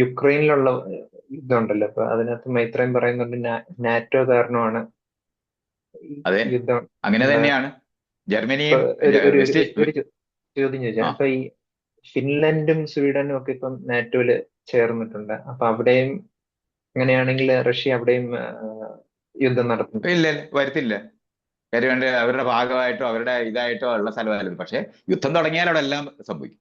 യുക്രൈനിലുള്ള യുദ്ധമുണ്ടല്ലോ അപ്പൊ അതിനകത്ത് മൈത്രയും പറയുന്നുണ്ട് നാറ്റോ കാരണമാണ് അതെ. അങ്ങനെ തന്നെയാണ്. ജർമ്മനി ചോദ്യം ചോദിച്ചാൽ അപ്പൊ ഈ ഫിൻലൻഡും സ്വീഡനും ഒക്കെ ഇപ്പം നാറ്റോയിൽ ചേർന്നിട്ടുണ്ട്. അപ്പൊ അവിടെയും അങ്ങനെയാണെങ്കിൽ റഷ്യ അവിടെയും യുദ്ധം നടത്തും. ഇല്ല വരത്തില്ല. കാര്യം അവരുടെ ഭാഗമായിട്ടോ അവരുടെ ഇതായിട്ടോ ഉള്ള സ്ഥലമല്ല പക്ഷെ യുദ്ധം തുടങ്ങിയാൽ അവിടെ എല്ലാം സംഭവിക്കും.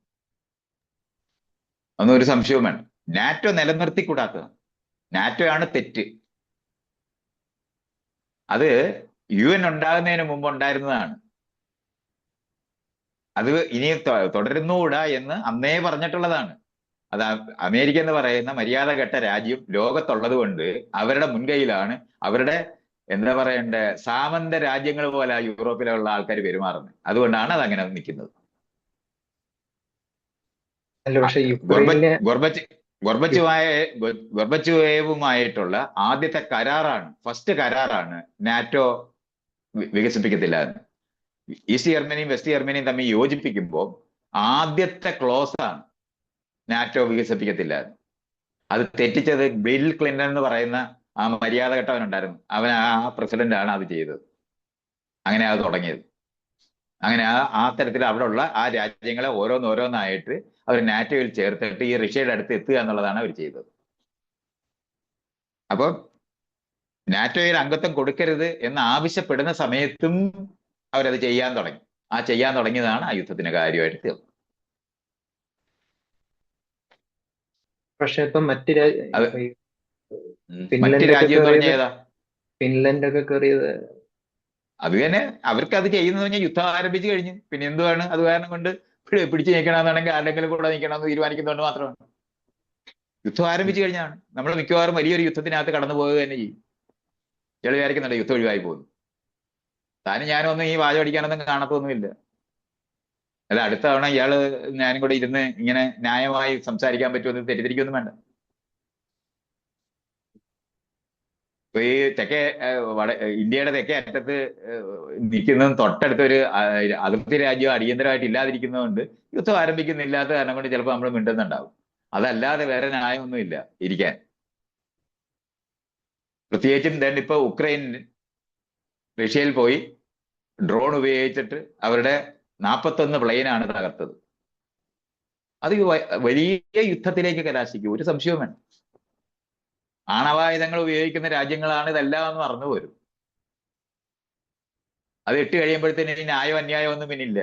അന്നൊരു ഒരു സംശയവും വേണം നാറ്റോ നിലനിർത്തിക്കൂടാത്തത്. നാറ്റോ ആണ് തെറ്റ്. അത് യു എൻ ഉണ്ടാകുന്നതിന് മുമ്പ് ഉണ്ടായിരുന്നതാണ്. അത് ഇനി തുടരുന്നുകൂടാ എന്ന് അന്നേ പറഞ്ഞിട്ടുള്ളതാണ്. അത് അമേരിക്ക എന്ന് പറയുന്ന മര്യാദ കെട്ട രാജ്യം ലോകത്തുള്ളത് കൊണ്ട് അവരുടെ മുൻകൈയിലാണ് അവരുടെ എന്താ പറയണ്ടേ സാമന്ത രാജ്യങ്ങൾ പോലെ യൂറോപ്പിലുള്ള ആൾക്കാർ പെരുമാറുന്നത്. അതുകൊണ്ടാണ് അത് അങ്ങനെ നിൽക്കുന്നത് പക്ഷെ യുക്രൈനിലെ ഗോർബച്ചുവേവുമായിട്ടുള്ള ആദ്യത്തെ കരാറാണ് ഫസ്റ്റ് കരാറാണ് നാറ്റോ വികസിപ്പിക്കത്തില്ല ഈസ്റ്റ് ജർമ്മനിയും വെസ്റ്റ് ജർമ്മനിയും തമ്മിൽ യോജിപ്പിക്കുമ്പോൾ ആദ്യത്തെ ക്ലോസ് ആണ് നാറ്റോ വികസിപ്പിക്കത്തില്ല അത് തെറ്റിച്ചത് ബിൽ ക്ലിന്റൺ എന്ന് പറയുന്ന ആ മര്യാദ കെട്ടവനുണ്ടായിരുന്നു അവൻ ആ പ്രസിഡന്റ് ആണ് അത് ചെയ്തത്. അങ്ങനെ അത് തുടങ്ങിയത്. അങ്ങനെ ആ ആ തരത്തിൽ അവിടെ ഉള്ള ആ രാജ്യങ്ങളെ ഓരോന്നോരോന്നായിട്ട് അവർ നാറ്റോയിൽ ചേർത്തിട്ട് ഈ റഷ്യയുടെ അടുത്ത് എത്തുക എന്നുള്ളതാണ് അവർ ചെയ്തത്. അപ്പോൾ നാറ്റോയിൽ അംഗത്വം കൊടുക്കരുത് എന്ന് ആവശ്യപ്പെടുന്ന സമയത്തും അവരത് ചെയ്യാൻ തുടങ്ങി. ആ ചെയ്യാൻ തുടങ്ങിയതാണ് ആ യുദ്ധത്തിന് കാര്യമായിട്ട് തീർന്നത്. പക്ഷെ ഇപ്പൊ മറ്റു രാജ്യം മറ്റ് രാജ്യം ഫിൻലൻഡ് ഒക്കെ കയറിയത് അത് തന്നെ അവർക്ക് അത് ചെയ്യുന്നത് പറഞ്ഞാൽ യുദ്ധം ആരംഭിച്ചു കഴിഞ്ഞു. പിന്നെ എന്തുവാണ്? അത് കാരണം കൊണ്ട് പിടി- പിടിച്ചു നീക്കണമെന്നാണെങ്കിൽ ആരുടെങ്കിലും കൂടെ നീക്കണമെന്ന് തീരുമാനിക്കുന്നതുകൊണ്ട് മാത്രമാണ്. യുദ്ധം ആരംഭിച്ചു കഴിഞ്ഞാണ്. നമ്മൾ മിക്കവാറും വലിയൊരു യുദ്ധത്തിനകത്ത് കടന്നു പോവുക തന്നെ ചെയ്യും. ചില വിചാരിക്കുന്നുണ്ട് യുദ്ധം ഒഴിവായി പോകുന്നു താനും ഞാനൊന്നും ഈ വാചം അടിക്കാനൊന്നും കാണത്തൊന്നുമില്ല. അല്ല അടുത്ത തവണ ഇയാൾ ഞാനും കൂടെ ഇരുന്ന് ഇങ്ങനെ ന്യായമായി സംസാരിക്കാൻ പറ്റുമെന്ന് തെറ്റിദ്ധരിക്കൊന്നും വേണ്ട. ഈ തെക്കേ വട ഇന്ത്യയുടെ തെക്കേ അറ്റത്ത് നിൽക്കുന്നതും തൊട്ടടുത്ത ഒരു അതിർത്തി രാജ്യം അടിയന്തരമായിട്ട് ഇല്ലാതിരിക്കുന്നതുകൊണ്ട് യുദ്ധം ആരംഭിക്കുന്നില്ലാത്ത കാരണം കൊണ്ട് ചിലപ്പോൾ നമ്മൾ മിണ്ടുന്നുണ്ടാവും. അതല്ലാതെ വേറെ ന്യായമൊന്നുമില്ല ഇരിക്കാൻ. പ്രത്യേകിച്ചും തന്നെ ഇപ്പൊ ഉക്രൈൻ റഷ്യയിൽ പോയി ഡ്രോൺ ഉപയോഗിച്ചിട്ട് അവരുടെ നാൽപ്പത്തൊന്ന് പ്ലെയിനാണ് തകർത്തത്. അത് വലിയ യുദ്ധത്തിലേക്ക് കലാശിക്കും. ഒരു സംശയവും വേണം ആണവായുധങ്ങൾ ഉപയോഗിക്കുന്ന രാജ്യങ്ങളാണ് ഇതെല്ലാം എന്ന് മറന്നു പോരും അത് ഇട്ട് കഴിയുമ്പോഴത്തേന് ന്യായം അന്യായം ഒന്നും പിന്നില്ല.